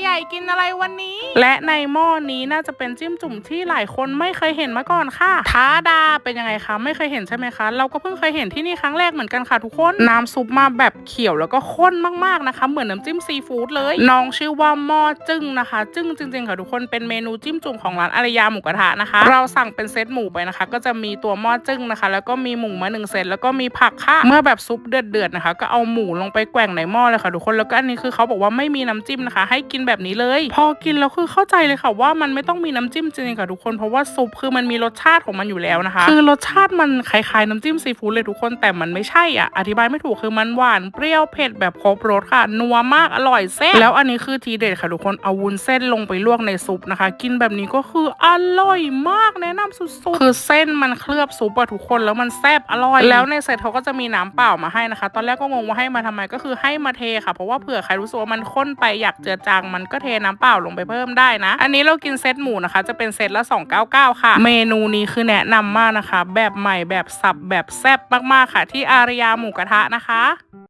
ใหญ่กินอะไรวันนี้ และในหม้อนี้น่าจะเป็นจิ้มจุ่มที่หลายคนไม่เคยเห็นมาก่อนค่ะท้าดาเป็นยังไงคะไม่เคยเห็นใช่ไหมคะ เราก็เพิ่งเคยเห็นที่นี่ครั้งแรกเหมือนกันค่ะทุกคนน้ำซุปมาแบบเขียวแล้วก็ข้นมากๆนะคะ เหมือนน้ำจิ้มซีฟู้ดเลยน้องชื่อว่าหม้อจึ้งนะคะ จึ้งจริงๆค่ะทุกคนเป็นเมนูจิ้มจุ่มของร้านอารยาหมูกระทะนะคะ เราสั่งเป็นเซตหมูไปนะคะ ก็จะมีตัวหม้อจึ้งนะคะ แล้วก็มีหมูมาหนึ่งเซตแล้วก็มีผักค่ะเมื่อแบบซุปเดือดๆนะคะ ก็เอาหมูลงไปแกว่งในหม้อเลยค่ะทุกคนแล้วก็อันนี้คือเขาบอกว่าไม่มีน้ำจิ้มนะคะ ให้กินแบบนี้เลย พอกินแล้วคือเข้าใจเลยค่ะว่ามันไม่ต้องมีน้ำจิ้มจริงๆค่ะทุกคน เพราะว่าซุปคือมันมีรสชาติของมันอยู่แล้วนะคะ คือรสชาติมันคล้ายๆน้ำจิ้มซีฟู้ดเลยทุกคนแต่มันไม่ใช่อะอธิบายไม่ถูกคือมันหวานเปรี้ยวเผ็ดแบบครบรสค่ะ นัวมากอร่อยแซ่บแล้วอันนี้คือทีเด็ดค่ะทุกคนเอาวุ้นเส้นลงไปลวกในซุปนะคะ กินแบบนี้ก็คืออร่อยมากแนะนำสุดๆคือเส้นมันเคลือบซุปอะทุกคนแล้วมันแซ่บอร่อย แล้วในเซตเขาก็จะมีน้ำเปล่ามาให้นะคะ ตอนแรกก็งงว่าให้มาทำไมก็คือให้มาเทค่ะ เพราะว่าเผื่อใครรู้สึกว่ามันข้นไปอยากเจือจางมันก็เทน้ำเปล่าลงไปเพิ่มได้นะ อันนี้เรากินเซตหมูนะคะ จะเป็นเซตละ 299 ค่ะ เมนูนี้คือแนะนำมากนะคะ แบบใหม่แบบสับแบบแซ่บมากๆค่ะ ที่อารยาหมูกระทะนะคะ